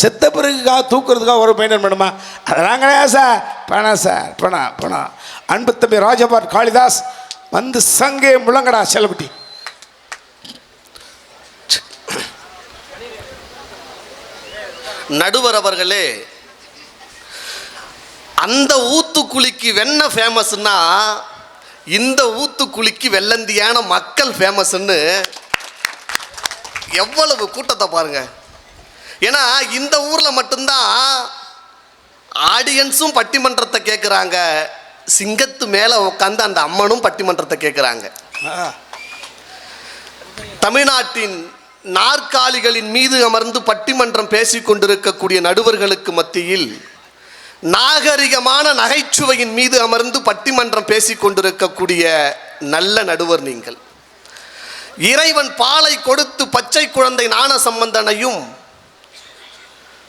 செத்த பிறகுக்காக தூக்குறதுக்காக ஒரு மெயின்டைன் பண்ணுமா அதெல்லாம் கிடையாது சார். பணம் சார் பணம் பணம் அன்பு தம்பி ராஜபாட் காளிதாஸ் வந்து சங்கே முழங்கடா செல்லக்குட்டி. நடுவர் அவர்களே அந்த ஊத்துக்குழிக்கு வெண்ண ஃபேமஸ்னா இந்த ஊத்துக்குழிக்கு வெள்ளந்தியான மக்கள் ஃபேமஸ்ன்னு எவ்வளவு கூட்டத்தை பாருங்கள் ஏன்னா இந்த ஊரில் மட்டும்தான் ஆடியன்ஸும் பட்டிமன்றத்தை கேட்குறாங்க சிங்கத்து மேலே உட்காந்து அந்த அம்மனும் பட்டிமன்றத்தை கேட்குறாங்க தமிழ்நாட்டின் நாற்காலிகளின் மீது அமர்ந்து பட்டிமன்றம் பேசிக் கொண்டிருக்கக்கூடிய நடுவர்களுக்கு மத்தியில் நாகரிகமான நகைச்சுவையின் மீது அமர்ந்து பட்டிமன்றம் பேசிக் கொண்டிருக்கக்கூடிய நல்ல நடுவர் நீங்கள். இறைவன் பாலை கொடுத்து பச்சை குழந்தை ஞான சம்பந்தனையும்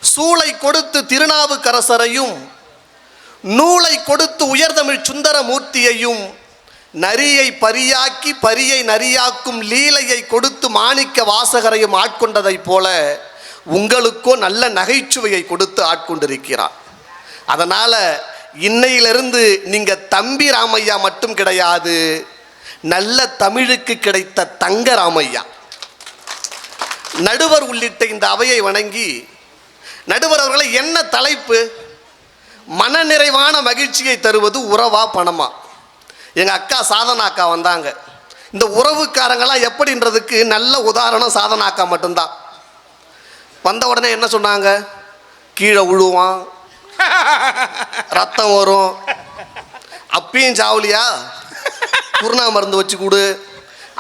சூளை கொடுத்து திருநாவுக்கரசரையும் நூலை கொடுத்து உயர்தமிழ் சுந்தரமூர்த்தியையும் நரியை பரியாக்கி பரியை நரியாக்கும் லீலையை கொடுத்து மாணிக்க வாசகரையும் ஆட்கொண்டதைப் போல உங்களுக்கோ நல்ல நகைச்சுவையை கொடுத்து ஆட்கொண்டிருக்கிறார். அதனால் இன்னையிலிருந்து நீங்கள் தம்பி ராமையா மட்டும் கிடையாது நல்ல தமிழுக்கு கிடைத்த தங்க ராமையா. நடுவர் உள்ளிட்ட இந்த அவையை வணங்கி நடுவர் அவர்களை என்ன தலைப்பு? மனநிறைவான மகிழ்ச்சியை தருவது உறவா பணமா? எங்கள் அக்கா சாதனா அக்கா வந்தாங்க. இந்த உறவுக்காரங்களாம் எப்படின்றதுக்கு நல்ல உதாரணம் சாதனா அக்கா மட்டும்தான். வந்த உடனே என்ன சொன்னாங்க? கீழே விழுவான் ரத்தம் வரும். அப்பயும் சாவலியா? குருணா மருந்து வச்சு கொடு.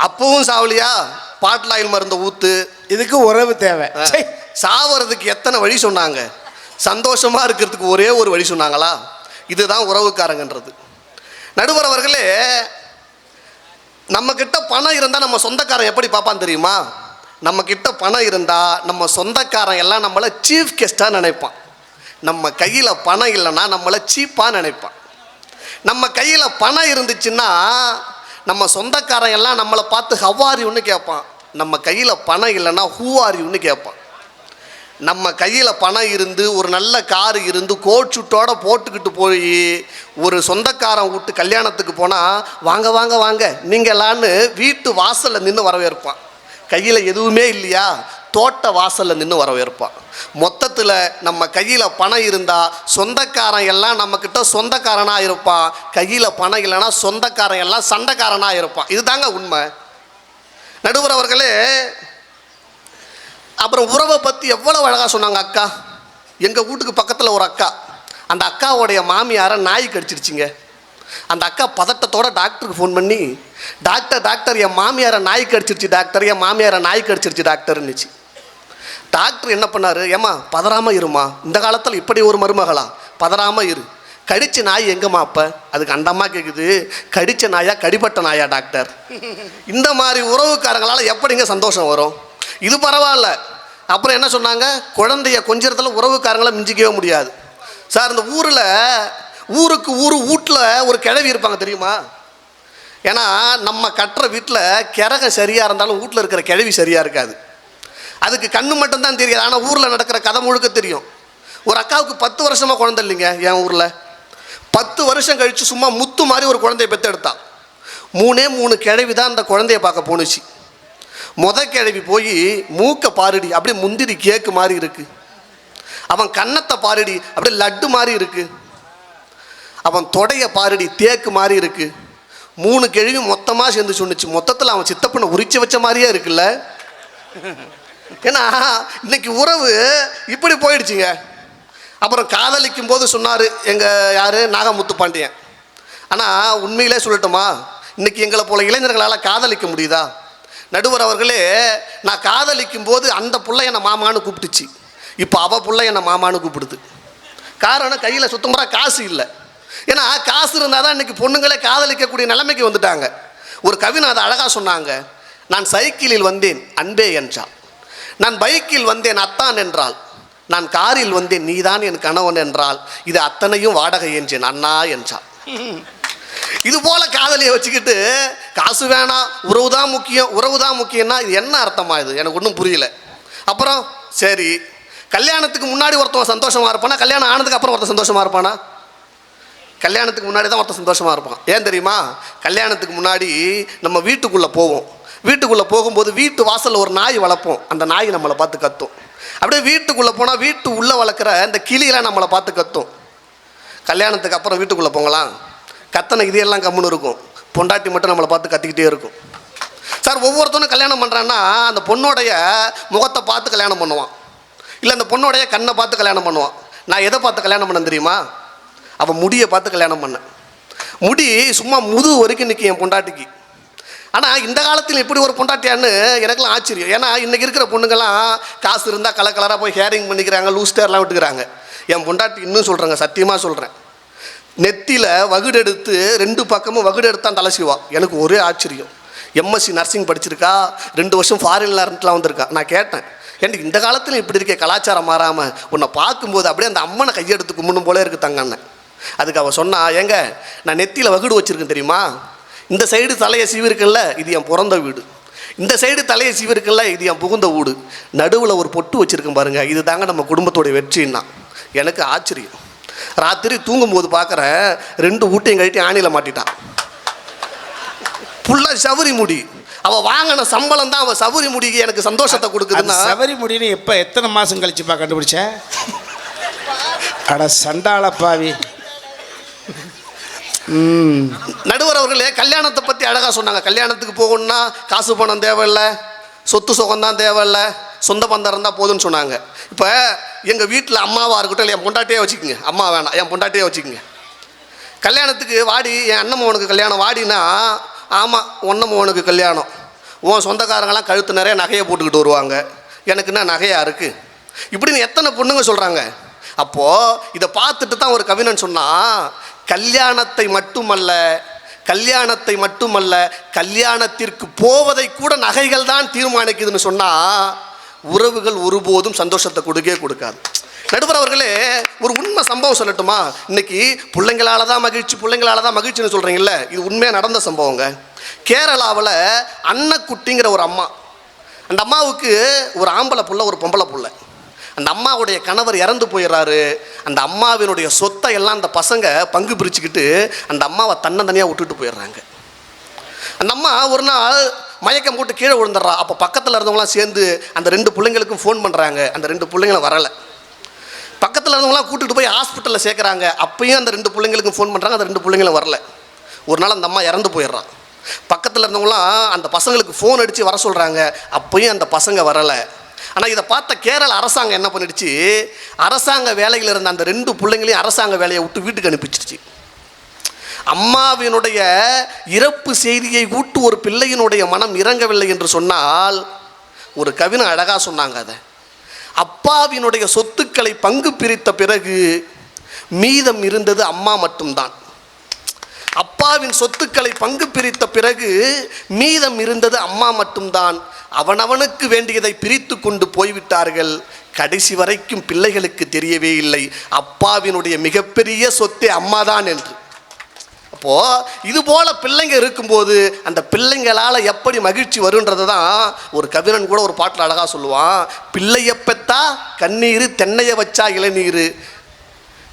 அப்பவும் சாவலியா? பாட்லாயில் மருந்து ஊத்து. இதுக்கு உறவு தேவை. சாவறதுக்கு எத்தனை வழி சொன்னாங்க? சந்தோஷமாக இருக்கிறதுக்கு ஒரே ஒரு வழி சொன்னாங்களா? இதுதான் உறவுக்காரங்கன்றது. நடுவர் அவர்களே நம்ம பணம் இருந்தால் நம்ம சொந்தக்காரன் எப்படி பார்ப்பான் தெரியுமா? நம்ம பணம் இருந்தால் நம்ம சொந்தக்காரன் எல்லாம் நம்மளை சீஃப் கெஸ்ட்டாக நினைப்பான். நம்ம கையில் பணம் இல்லைன்னா நம்மளை சீப்பாக நினைப்பான். நம்ம கையில் பணம் இருந்துச்சுன்னா நம்ம சொந்தக்காரன் எல்லாம் நம்மளை பார்த்து ஹவாரின்னு கேட்பான் நம்ம கையில் பணம் இல்லைன்னா ஹூவாரின்னு கேட்பான் நம்ம கையில் பணம் இருந்து ஒரு நல்ல கார் இருந்து கோட்சுட்டோட போட்டுக்கிட்டு போய் ஒரு சொந்தக்காரன் விட்டு கல்யாணத்துக்கு போனால் வாங்க வாங்க வாங்க நீங்களான்னு வீட்டு வாசலில் நின்று வரவேற்பான். கையில் எதுவுமே இல்லையா? தோட்ட வாசலில் நின்று வரவேற்பான். மொத்தத்தில் நம்ம கையில் பணம் இருந்தால் சொந்தக்காரன் எல்லாம் நம்மக்கிட்ட சொந்தக்காரனாக இருப்பான். கையில் பணம் இல்லைன்னா சொந்தக்காரன் எல்லாம் சண்டைக்காரனாக இருப்பான். இதுதாங்க உண்மை. நடுவர் அவர்களே அப்புறம் உறவை பற்றி எவ்வளோ அழகாக சொன்னாங்க அக்கா? எங்கள் வீட்டுக்கு பக்கத்தில் ஒரு அக்கா. அந்த அக்காவுடைய மாமியாரை நாய் கடிச்சிருச்சிங்க. அந்த அக்கா பதட்டத்தோட டாக்டருக்கு ஃபோன் பண்ணி டாக்டர் டாக்டர் என் மாமியாரை நாய் கடிச்சிருச்சு டாக்டர் என் மாமியாரை நாய் கடிச்சிருச்சு டாக்டர்னுச்சு டாக்டர் என்ன பண்ணார் ஏம்மா பதறாமல் இருமா இந்த காலத்தில் இப்படி ஒரு மருமகளா? பதறாமல் இரு. கடிச்ச நாய் எங்கம்மா அப்போ? அதுக்கு அந்த அம்மா கேட்குது கடிச்ச நாயா கடிப்பட்ட நாயா டாக்டர்? இந்த மாதிரி உறவுக்காரங்களால் எப்படிங்க சந்தோஷம் வரும்? இது பரவாயில்ல. அப்புறம் என்ன சொன்னாங்க? குழந்தைய கொஞ்சத்தில் உறவுக்காரங்களை மிஞ்சிக்கவே முடியாது. சார் இந்த ஊரில் ஊருக்கு ஊர் வீட்டில் ஒரு கிழவி இருப்பாங்க தெரியுமா? ஏன்னா நம்ம கட்டுற வீட்டில் கிரகம் சரியாக இருந்தாலும் வீட்டில் இருக்கிற கிழவி சரியாக இருக்காது. அதுக்கு கண்ணு மட்டும்தான் தெரியாது. ஆனால் ஊரில் நடக்கிற கதை முழுக்க தெரியும். ஒரு அக்காவுக்கு பத்து வருஷமாக குழந்தை இல்லைங்க என் ஊரில். பத்து வருஷம் கழித்து சும்மா முத்து மாதிரி ஒரு குழந்தைய பெற்றெடுத்தான் மூணே மூணு கிழவி தான் அந்த குழந்தைய பார்க்க போணுச்சு. முத கிழவி போய் மூக்கை பாருடி அப்படியே முந்திரி கேக்கு மாதிரி இருக்கு. அவன் கன்னத்தை பாருடி அப்படியே லட்டு மாதிரி இருக்கு. அவன் தொடைய பாருடி தேக்கு மாதிரி இருக்கு. மூணு கிழவி மொத்தமாக சேர்ந்து சொன்னிச்சு. மொத்தத்தில் அவன் சித்தப்பனை உரிச்சு வச்ச மாதிரியே இருக்குல்ல? ஏன்னா இன்னைக்கு உறவு இப்படி போயிடுச்சுங்க. அப்புறம் காதலிக்கும் போது சொன்னார் எங்கள் யார்? நாகமுத்து பாண்டியன். ஆனால் உண்மையிலே சொல்லட்டுமா? இன்னைக்கு எங்களை போல இளைஞர்களால் காதலிக்க முடியுதா? நடுவர் அவர்களே நான் காதலிக்கும் போது அந்த புள்ள என்னை மாமான்னு கூப்பிட்டுச்சு. இப்போ அவ புள்ள என்னை மாமான்னு கூப்பிடுது. காரணம் கையில் சுத்தமாக காசு இல்லை. ஏன்னா காசு இருந்தால் தான் இன்னைக்கு பொண்ணுங்களே காதலிக்கக்கூடிய நிலைமைக்கு வந்துட்டாங்க. ஒரு கவிஞன் அதை அழகாக சொன்னாங்க நான் சைக்கிளில் வந்தேன் அன்பே என்றாள் நான் பைக்கில் வந்தேன் அத்தான் என்றாள் நான் காரில் வந்தேன் நீதான் என் கணவன் என்றால். இது அத்தனையும் வாடகை என்றேன் அண்ணா என்றாள் இது போல காதலியை வச்சுக்கிட்டு காசு வேணாம் உறவு தான் முக்கியம் உறவு தான் முக்கியம்னா இது என்ன அர்த்தமா இது? எனக்கு ஒன்றும் புரியல. அப்புறம் சரி கல்யாணத்துக்கு முன்னாடி ஒருத்தவன் சந்தோஷமாக இருப்பானா? கல்யாணம் ஆனதுக்கு அப்புறம் ஒருத்தன் சந்தோஷமாக இருப்பானா? கல்யாணத்துக்கு முன்னாடி தான் ஒருத்தன் சந்தோஷமாக இருப்பான். ஏன் தெரியுமா? கல்யாணத்துக்கு முன்னாடி நம்ம வீட்டுக்குள்ளே போவோம். வீட்டுக்குள்ளே போகும்போது வீட்டு வாசலில் ஒரு நாய் வளர்ப்போம். அந்த நாய் நம்மளை பார்த்து கத்தும். அப்படியே வீட்டுக்குள்ளே போனால் வீட்டு உள்ளே வளர்க்குற அந்த கிளியெல்லாம் நம்மளை பார்த்து கத்தும். கல்யாணத்துக்கு அப்புறம் வீட்டுக்குள்ளே போங்களாம். கத்தனை இதெல்லாம் கம்முன்னு இருக்கும். பொண்டாட்டி மட்டும் நம்மளை பார்த்து கத்திக்கிட்டே இருக்கும். சார் ஒவ்வொருத்தனும் கல்யாணம் பண்ணுறான்னா அந்த பொண்ணோடைய முகத்தை பார்த்து கல்யாணம் பண்ணுவான். இல்லை அந்த பொண்ணோடைய கண்ணை பார்த்து கல்யாணம் பண்ணுவான். நான் எதை பார்த்து கல்யாணம் பண்ண தெரியுமா? அவன் முடியை பார்த்து கல்யாணம் பண்ணேன். முடி சும்மா முதுகு வரைக்கும் நிற்கும் என் பொண்டாட்டிக்கு. ஆனால் இந்த காலத்தில் இப்படி ஒரு பொண்டாட்டியான்னு எனக்குலாம் ஆச்சரியம். ஏன்னா இன்றைக்கி இருக்கிற பொண்ணுங்கள்லாம் காசு இருந்தால் கலர் கலராக போய் ஹேரிங் பண்ணிக்கிறாங்க லூஸ் டேர்லாம் விட்டுக்கிறாங்க. என் பொண்டாட்டி இன்னும் சொல்கிறேங்க சத்தியமாக சொல்கிறேன் நெத்தியில் வகுடு எடுத்து ரெண்டு பக்கமும் வகுடெடுத்தான் தலை செய்வான் எனக்கு ஒரே ஆச்சரியம். எம்எஸ்சி நர்சிங் படிச்சிருக்கா? ரெண்டு வருஷம் ஃபாரின்ல இருந்துலாம் வந்திருக்கா? நான் கேட்டேன். எனக்கு இந்த காலத்தில் இப்படி இருக்க கலாச்சாரம் மாறாமல் உன்னை பார்க்கும்போது அப்படியே அந்த அம்மனை கையெடுத்து கும்பிடும் போல இருக்கு தங்கண்ணே. அதுக்கு அவள் சொன்னா ஏங்க நான் நெத்தியில் வகுடு வச்சுருக்கேன் தெரியுமா? இந்த சைடு தலையை சீவிருக்குல்ல இது என் பிறந்த வீடு. இந்த சைடு தலையை சீவிருக்குல்ல இது என் புகுந்த வீடு நடுவில் ஒரு பொட்டு வச்சிருக்கேன் பாருங்கள் இது தாங்க நம்ம குடும்பத்தோடைய வெற்றின்னா. எனக்கு ஆச்சரியம். ராத்திரி தூங்கும்போது பார்க்குறேன் ரெண்டு ஊட்டையும் கழட்டி ஆணியில் மாட்டிட்டான் ஃபுல்லாக சவுரி முடி. அவள் வாங்கின சம்பளம் தான் அவள் சவுரி முடிக்கு எனக்கு சந்தோஷத்தை கொடுக்குதுன்னா. சவரி முடின்னு எப்போ எத்தனை மாதம் கழிச்சுப்பா கண்டுபிடிச்ச? அட சண்டாள பாவி. நடுவர் அவர்களே கல்யாணத்தை பற்றி அழகாக சொன்னாங்க. கல்யாணத்துக்கு போகணும்னா காசு பணம் தேவையில்ல. சொத்து சுகம்தான் தேவையில்ல. சொந்த பந்தம் இருந்தால் போதும்னு சொன்னாங்க. இப்போ எங்கள் வீட்டில் அம்மாவாக இருக்கட்டும் இல்லை என் பொண்டாட்டியே வச்சுக்கோங்க. அம்மா வேணாம் என் பொண்டாட்டியே வச்சுக்கோங்க. கல்யாணத்துக்கு வாடி என் அண்ணன் மகனுக்கு கல்யாணம் வாடினா ஆமாம் ஒன்ன மகனுக்கு கல்யாணம். உன் சொந்தக்காரங்களாம் கழுத்து நிறைய நகையை போட்டுக்கிட்டு வருவாங்க. எனக்கு என்ன நகையாக இருக்குது இப்படின்னு எத்தனை பொண்ணுங்க சொல்கிறாங்க அப்போது இதை பார்த்துட்டு தான் ஒரு கவிஞன் சொன்னால் கல்யாணத்தை மட்டுமல்ல கல்யாணத்தை மட்டுமல்ல கல்யாணத்திற்கு போவதை கூட நகைகள் தான் தீர்மானிக்குதுன்னு சொன்னால் உறவுகள் ஒருபோதும் சந்தோஷத்தை கொடுக்கவே கொடுக்காது. நடுவர் அவர்களே ஒரு உண்மை சம்பவம் சொல்லட்டுமா? இன்னைக்கு பிள்ளைங்களால தான் மகிழ்ச்சி பிள்ளைங்களால தான் மகிழ்ச்சின்னு சொல்கிறீங்கல்ல இது உண்மையாக நடந்த சம்பவங்க? கேரளாவில் அன்னக்குட்டிங்கிற ஒரு அம்மா. அந்த அம்மாவுக்கு ஒரு ஆம்பளை புள்ள ஒரு பொம்பளை புள்ள. அந்த அம்மாவுடைய கணவர் இறந்து போயிடுறாரு. அந்த அம்மாவினுடைய சொத்தை எல்லாம் அந்த பசங்க பங்கு பிரிச்சுக்கிட்டு அந்த அம்மாவை தன்னந்தனியாக விட்டுட்டு போயிடுறாங்க. அந்த அம்மா ஒரு நாள் மயக்கம் போட்டு கீழே விழுந்துடுறா. அப்போ பக்கத்தில் இருந்தவங்களாம் சேர்ந்து அந்த ரெண்டு பிள்ளைங்களுக்கும் ஃபோன் பண்ணுறாங்க அந்த ரெண்டு பிள்ளைங்களும் வரலை. பக்கத்தில் இருந்தவங்களாம் கூட்டிகிட்டு போய் ஹாஸ்பிட்டலில் சேர்க்குறாங்க. அப்பயும் அந்த ரெண்டு பிள்ளைங்களுக்கும் ஃபோன் பண்ணுறாங்க அந்த ரெண்டு பிள்ளைங்களும் வரல. ஒரு நாள் அந்த அம்மா இறந்து போயிடுறான் பக்கத்தில் இருந்தவங்களாம் அந்த பசங்களுக்கு ஃபோன் அடித்து வர சொல்கிறாங்க அப்பயும் அந்த பசங்க வரலை. ஆனால் இதை பார்த்த கேரள அரசாங்கம் என்ன பண்ணிடுச்சு? அரசாங்க வேலையில் இருந்த அந்த ரெண்டு பிள்ளைங்களையும் அரசாங்க வேலையை விட்டு வீட்டுக்கு அனுப்பிச்சிருச்சு அம்மாவினுடைய இறப்பு செய்தியை கூட்டு ஒரு பிள்ளையினுடைய மனம் இறங்கவில்லை என்று சொன்னால் ஒரு கவினை அழகாக சொன்னாங்க அதை. அப்பாவினுடைய சொத்துக்களை பங்கு பிரித்த பிறகு மீதம் இருந்தது அம்மா மட்டும்தான். அப்பாவின் சொத்துக்களை பங்கு பிரித்த பிறகு மீதம் இருந்தது அம்மா மட்டும்தான். அவனவனுக்கு வேண்டியதை பிரித்து கொண்டு போய்விட்டார்கள். கடைசி வரைக்கும் பிள்ளைகளுக்கு தெரியவே இல்லை. அப்பாவினுடைய மிகப்பெரிய சொத்தே அம்மாதான் என்று. அப்போ இது போல பிள்ளைங்க இருக்கும்போது அந்த பிள்ளைங்களால் எப்படி மகிழ்ச்சி வருன்றது தான் ஒரு கவிரன் கூட ஒரு பாட்டில் அழகாக சொல்லுவான். பிள்ளைய பெத்தா கண்ணீர் தென்னைய வச்சா இளநீர்.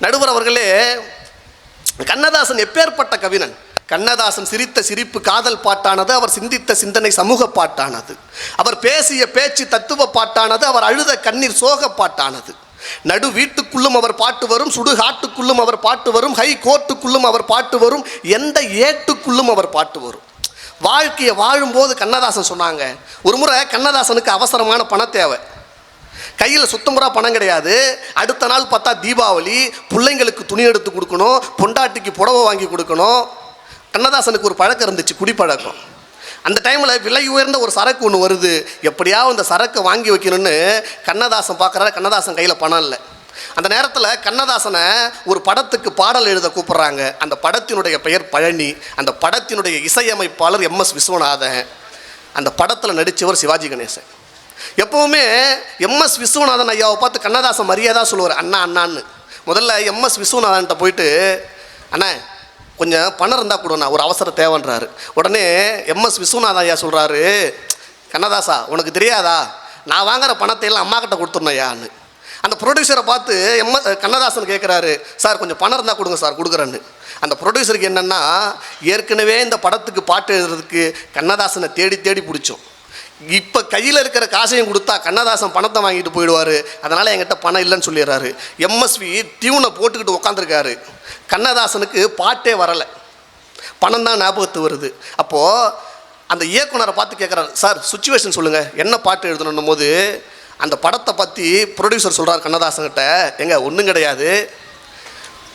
நடுவர் அவர்களே கண்ணதாசன் எப்பேற்பட்ட கவிஞன்? கண்ணதாசன் சிரித்த சிரிப்பு காதல் பாட்டானது அவர் சிந்தித்த சிந்தனை சமூக பாட்டானது. அவர் பேசிய பேச்சு தத்துவ பாட்டானது அவர் அழுத கண்ணீர் சோக பாட்டானது. நடு வீட்டுக்குள்ளும் அவர் பாட்டு வரும் சுடுகாட்டுக்குள்ளும் அவர் பாட்டு வரும் ஹை கோர்ட்டுக்குள்ளும் அவர் பாட்டு வரும் எந்த ஏட்டுக்குள்ளும் அவர் பாட்டு வரும். வாழ்க்கையை வாழும்போது கண்ணதாசன் சொன்னாங்க ஒரு முறை கண்ணதாசனுக்கு அவசரமான பண தேவை. கையில் சுத்தமுறா பணம் கிடையாது. அடுத்த நாள் பார்த்தா தீபாவளி பிள்ளைங்களுக்கு துணி எடுத்து கொடுக்கணும் பொண்டாட்டிக்கு புடவை வாங்கி கொடுக்கணும். கண்ணதாசனுக்கு ஒரு பழக்கம் இருந்துச்சு குடிப்பழக்கம். அந்த டைமில் விலை உயர்ந்த ஒரு சரக்கு ஒன்று வருது. எப்படியாவது அந்த சரக்கை வாங்கி வைக்கணும்னு கண்ணதாசன் பார்க்குறாரு. கண்ணதாசன் கையில் பணம் இல்லை. அந்த நேரத்தில் கண்ணதாசனை ஒரு படத்துக்கு பாடல் எழுத கூப்பிட்றாங்க. அந்த படத்தினுடைய பெயர் பழனி. அந்த படத்தினுடைய இசையமைப்பாளர் எம்எஸ் விஸ்வநாதன். அந்த படத்தில் நடித்தவர் சிவாஜி கணேசன். எப்பவுமே எம்எஸ் விஸ்வநாதன் ஐயாவை பார்த்து கண்ணதாசன் மரியாதை சொல்லுவார். அண்ணா அண்ணான்னு. முதல்ல எம்எஸ் விஸ்வநாதன்கிட்ட போயிட்டு அண்ணா கொஞ்சம் பணம் இருந்தால் கொடுண்ணா ஒரு அவசர தேவைன்றாரு. உடனே எம்எஸ் விஸ்வநாதன் ஐயா சொல்கிறாரு கண்ணதாசா உனக்கு தெரியாதா? நான் வாங்குற பணத்தை எல்லாம் அம்மா கிட்ட கொடுத்துருணையான்னு அந்த ப்ரொடியூசரை பார்த்து எம் கண்ணதாசன் கேட்குறாரு சார் கொஞ்சம் பணம் இருந்தால் கொடுங்க சார் கொடுக்குறேன்னு. அந்த ப்ரொடியூசருக்கு என்னென்னா ஏற்கனவே இந்த படத்துக்கு பாட்டு எழுதுறதுக்கு கண்ணதாசனை தேடி தேடி பிடிச்சோம். இப்போ கையில் இருக்கிற காசையும் கொடுத்தா கண்ணதாசன் பணத்தை வாங்கிட்டு போயிடுவார். அதனால் என்கிட்ட பணம் இல்லைன்னு சொல்லிடுறாரு. எம்எஸ்வி டியூனை போட்டுக்கிட்டு உட்காந்துருக்காரு கண்ணதாசனுக்கு பாட்டே வரலை. பணம் தான் ஞாபகத்து வருது. அப்போது அந்த இயக்குனரை பார்த்து கேட்குறாரு சார் சுச்சுவேஷன் சொல்லுங்கள் என்ன பாட்டு எழுதணும் போது அந்த படத்தை பற்றி ப்ரொடியூசர் சொல்கிறார் கண்ணதாசன்கிட்ட. எங்க ஒன்றும் கிடையாது.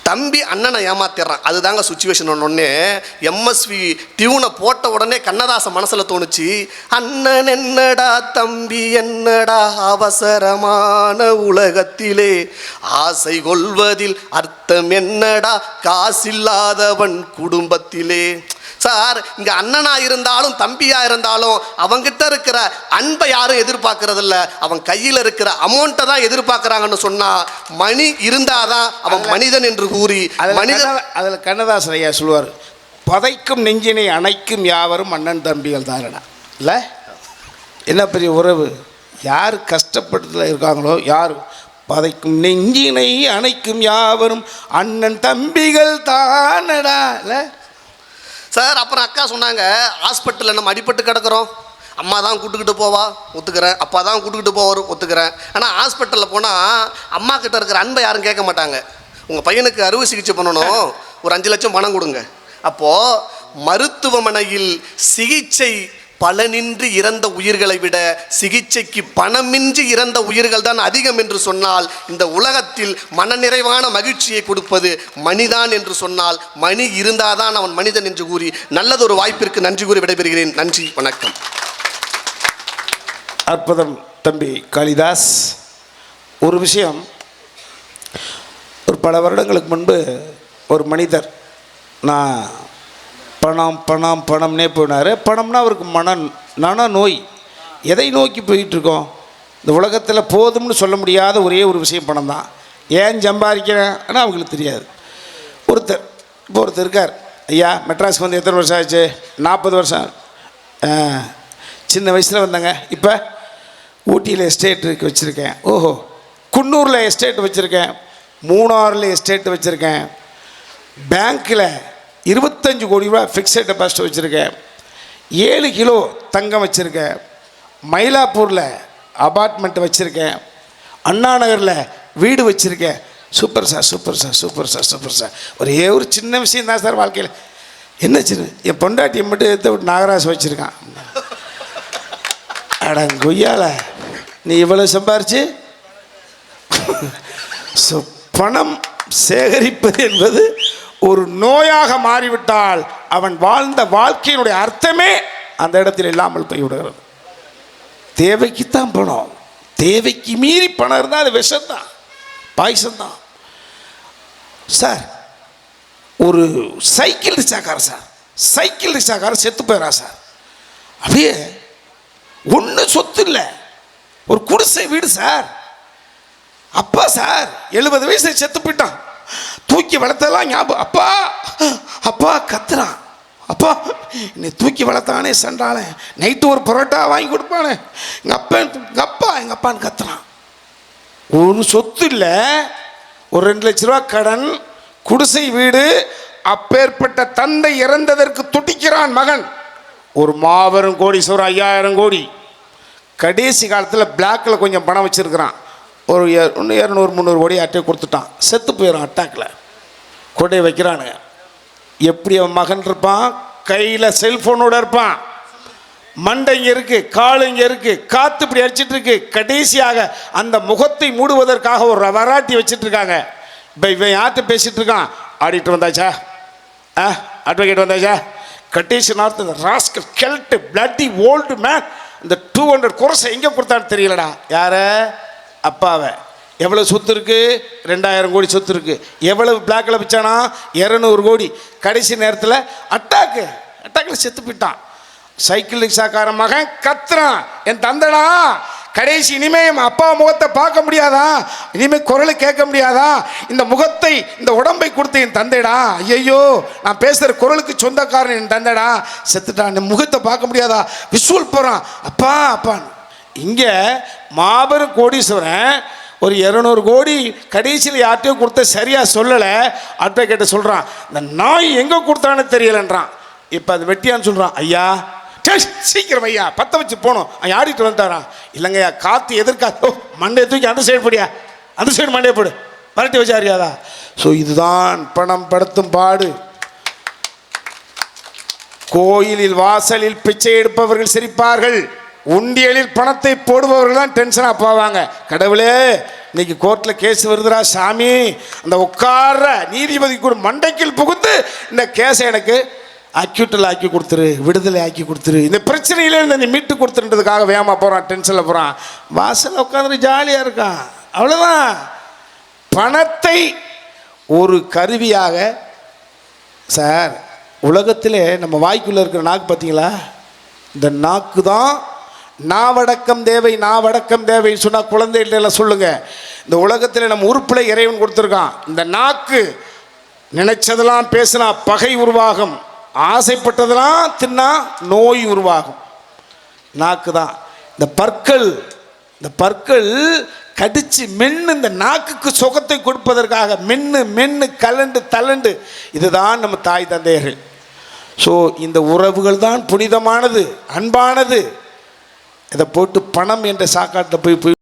தம்பி அண்ணனை ஏமாத்திடுறான். அதுதாங்க சுச்சுவேஷன் ஒன்னொன்னே. எம்எஸ்வி டியூனை போட்ட உடனே கண்ணதாசன் மனசில் தோணுச்சு. அண்ணன் என்னடா தம்பி என்னடா அவசரமான உலகத்திலே? ஆசை கொள்வதில் அர்த்தம் என்னடா? காசில்லாதவன் குடும்பத்திலே. சார் இங்க அண்ணனா இருந்தாலும் தம்பியா இருந்தாலும் அவங்கிட்ட இருக்கிற அன்பை யாரும் எதிர்பார்க்கறதில்ல. அவன் கையில் இருக்கிற அமௌண்ட்டை தான் எதிர்பார்க்கறாங்கன்னு சொன்னா மணி இருந்தாதான் அவன் மனிதன் என்று கூறி மனிதன் அதில் கண்ணதாசன் ஐயா சொல்லுவார் பதைக்கும் நெஞ்சினை அணைக்கும் யாவரும் அண்ணன் தம்பிகள் தானடா இல்லை? என்ன பெரிய உறவு? யார் கஷ்டப்பட்டதில் இருக்காங்களோ யார் பதைக்கும் நெஞ்சினை அணைக்கும் யாவரும் அண்ணன் தம்பிகள் தானடா இல்லை? சார் அப்புறம் அக்கா சொன்னாங்க ஹாஸ்பிட்டலில் நம்ம அடிபட்டு கிடக்குறோம். அம்மா தான் கூட்டுக்கிட்டு போவா ஒத்துக்கிறேன். அப்பா தான் கூட்டுக்கிட்டு போவார் ஒத்துக்கிறேன். ஆனால் ஹாஸ்பிட்டலில் போனால் அம்மா கிட்ட இருக்கிற அன்பை யாரும் கேட்க மாட்டாங்க. உங்கள் பையனுக்கு அறுவை சிகிச்சை பண்ணணும். ஒரு அஞ்சு லட்சம் பணம் கொடுங்க. அப்போது மருத்துவமனையில் சிகிச்சை பலனின்றி இறந்த உயிர்களை விட சிகிச்சைக்கு பணமின்றி இறந்த உயிர்கள் தான் அதிகம் என்று சொன்னால் இந்த உலகத்தில் மனநிறைவான மகிழ்ச்சியை கொடுப்பது மணிதான் என்று சொன்னால் மணி இருந்தாதான் அவன் மனிதன் என்று கூறி நல்லதொரு வாய்ப்பிற்கு நன்றி கூறி விடைபெறுகிறேன். நன்றி வணக்கம். அற்புதம் தம்பி காளிதாஸ். ஒரு விஷயம் ஒரு பல வருடங்களுக்கு முன்பு ஒரு மனிதர் நான் பணம் பணம் பணம்னே போனார். பணம்னா அவருக்கு மன நன நோய். எதை நோக்கி போயிட்டுருக்கோம்? இந்த உலகத்தில் போதும்னு சொல்ல முடியாத ஒரே ஒரு விஷயம் பணம் தான் ஏன் சம்பாதிக்கிறேன்? ஆனால் அவங்களுக்கு தெரியாது. ஒருத்தர் இப்போ ஒருத்தர் இருக்கார். ஐயா மெட்ராஸ்க்கு வந்து எத்தனை வருஷம் ஆச்சு? நாற்பது வருஷம். சின்ன வயசில் வந்தேங்க. இப்போ ஊட்டியில் எஸ்டேட் இருக்கு வச்சுருக்கேன். ஓஹோ குன்னூரில் எஸ்டேட் வச்சுருக்கேன். மூணாறில் எஸ்டேட் வச்சுருக்கேன். பேங்க்கில் இருபத்தஞ்சு கோடி ரூபா ஃபிக்ஸட் டெபாசிட் வச்சுருக்கேன். ஏழு கிலோ தங்கம் வச்சுருக்கேன். மயிலாப்பூரில் அபார்ட்மெண்ட் வச்சுருக்கேன். அண்ணா நகரில் வீடு வச்சுருக்கேன். Super sir super sir super sir super sir ஒரே ஒரு சின்ன விஷயம் தான் சார் வாழ்க்கையில். என்ன சின்ன என் பொண்டாட்டியை மட்டும் எடுத்து விட்டு நாகராஜ் வச்சுருக்கான். அட கொய்யால நீ இவ்வளோ சம்பாரிச்சு? ஸோ பணம் சேகரிப்பது என்பது ஒரு நோயாக மாறிவிட்டால் அவன் வாழ்ந்த வாழ்க்கையினுடைய அர்த்தமே அந்த இடத்தில் இல்லாமல் போய்விடுகிறது. தேவைக்குத்தான் பணம். தேவைக்கு மீறி பணம் இருந்தால் அது விஷம்தான். பாய்சம் சார் ஒரு சைக்கிள் ரிக்ஷாக்காரன் சார். சைக்கிள் ரிக்ஷாக்காரன் செத்து போயிடா சார். அப்படியே ஒன்றும் சொத்து இல்லை. ஒரு குடிசை வீடு சார். அப்பா சார் எழுபது வயசு செத்து போயிட்டான். தூக்கி வளர்த்ததெல்லாம் ஞாபகம். அப்பா அப்பா கத்துறான் அப்பா என்னை தூக்கி வளர்த்தானே சென்றாலே நைட்டு ஒரு பரோட்டா வாங்கி கொடுப்பானே. எங்கள் அப்பா எங்கள் அப்பா எங்கள் அப்பான்னு கத்துறான். ஒரு சொத்து இல்லை. ஒரு ரெண்டு லட்ச ரூபா கடன் குடிசை வீடு அப்பேற்பட்ட தந்தை இறந்ததற்கு துடிக்கிறான் மகன். ஒரு மாபெரும் சோறு ஐயாயிரம் கோடி. கடைசி காலத்தில் பிளாக்கில் கொஞ்சம் பணம் வச்சுருக்கிறான். ஒரு ஒன்று இரநூறு முந்நூறு கோடி அட்டையை கொடுத்துட்டான். செத்து போயிடும் அட்டாக்கில் கொடை வைக்கிறானுங்க. எப்படி அவன் மகன் இருப்பான்? கையில் செல்ஃபோனோட இருப்பான். மண்டை இங்கே இருக்குது கால் இங்கே இருக்குது காற்று இப்படி அடிச்சிட்டு இருக்கு. கடைசியாக அந்த முகத்தை மூடுவதற்காக ஒரு வராட்டி வச்சிட்டு இருக்காங்க. இப்போ இவன் யார்கிட்ட பேசிகிட்டு இருக்கான்? ஆடிட்டு வந்தாச்சா? ஆ? அட்வொகேட் வந்தாச்சா? கடைசி நேரத்தில் ராஸ்கல் கெல்ட்டு பிளட்டி ஓல்டு மேன் இந்த டூ ஹண்ட்ரட் குரசை எங்கே கொடுத்தான்னு தெரியலடா. யார? அப்பாவை. எவ்வளோ சொத்து இருக்கு? ரெண்டாயிரம் கோடி சொத்து இருக்கு. எவ்வளவு பிளாக்கில் வச்சானா இரநூறு கோடி. கடைசி நேரத்தில் அட்டாக்கு அட்டாக்கில் செத்து போயிட்டான். சைக்கிள் ரிக்ஷாக்கார மகன் கத்துறான். என் தந்தனா கடைசி இனிமே அப்பா முகத்தை பார்க்க முடியாதா? இனிமே குரலை கேட்க முடியாதா? இந்த முகத்தை இந்த உடம்பை கொடுத்த என் தந்தைடா. ஐயோ நான் பேசுகிற குரலுக்கு சொந்தக்காரன் என் தந்தைடா. செத்துட்டான். இந்த முகத்தை பார்க்க முடியாதா? விசுவல் போகிறான் அப்பா அப்பான்னு இங்கே மாபெரும் கோடீஸ்வரன் ஒரு இரநூறு கோடி கடைசியில் யார்ட்டையும் கொடுத்த சரியாக சொல்லலை. அட்வொகேட்டை சொல்கிறான் இந்த நாய் எங்கே கொடுத்தான்னு தெரியலன்றான். இப்போ அது வெட்டியான்னு சொல்கிறான் ஐயா சே, சீக்கிரம் ஐயா பற்ற வச்சு போகணும். அவன் ஆடிட்டு வந்துட்டாரான் இல்லைங்கய்யா காற்று எதிர்காத்தோ மண்டையை தூக்கி அந்த சைடு போடியா? அந்த சைடு மண்டையை போடு மரட்டி வச்சாரியாதா ஸோ இதுதான் பணம் படுத்தும் பாடு. கோயிலில் வாசலில் பிச்சை எடுப்பவர்கள் சிரிப்பார்கள். உண்டியலில் பணத்தை போடுபவர்கள் தான் டென்ஷனாக போவாங்க. கடவுளே இன்னைக்கு கோர்ட்டில் கேஸ் வருதுரா சாமி. அந்த உட்கார்ற நீதிபதி கூட மண்டைக்கில் புகுந்து இந்த கேஸை எனக்கு அக்யூட்டில் ஆக்கி கொடுத்துரு விடுதலை ஆக்கி கொடுத்துரு. இந்த பிரச்சனையிலேருந்து நீ மீட்டு கொடுத்துன்றதுக்காக வேகமாக போகிறான் டென்ஷனில் போகிறான் வாசலில் உட்காந்துட்டு ஜாலியாக இருக்கான். அவ்வளோதான் பணத்தை ஒரு கருவியாக சார் உலகத்திலே நம்ம வாய்க்குள்ளே இருக்கிற நாக்கு பார்த்தீங்களா இந்த நாக்கு தான் நாவடக்கம் தேவை நாவடக்கம் தேவை சொன்னால் குழந்தைகள சொல்லுங்க. இந்த உலகத்தில் நம்ம உறுப்பில் இறைவன் கொடுத்துருக்கான். இந்த நாக்கு நினைச்சதெல்லாம் பேசினா பகை உருவாகும். ஆசைப்பட்டதெல்லாம் தின்னா நோய் உருவாகும். நாக்கு தான். இந்த பற்கள் இந்த பற்கள் கடிச்சு மென்னு இந்த நாக்குக்கு சுகத்தை கொடுப்பதற்காக மென்னு மென்னு கலண்டு தலண்டு இதுதான் நம்ம தாய் தந்தையர்கள். ஸோ இந்த உறவுகள் தான் புனிதமானது அன்பானது. இதை போட்டு பணம் என்ற சாக்காட்டில் போய் போய்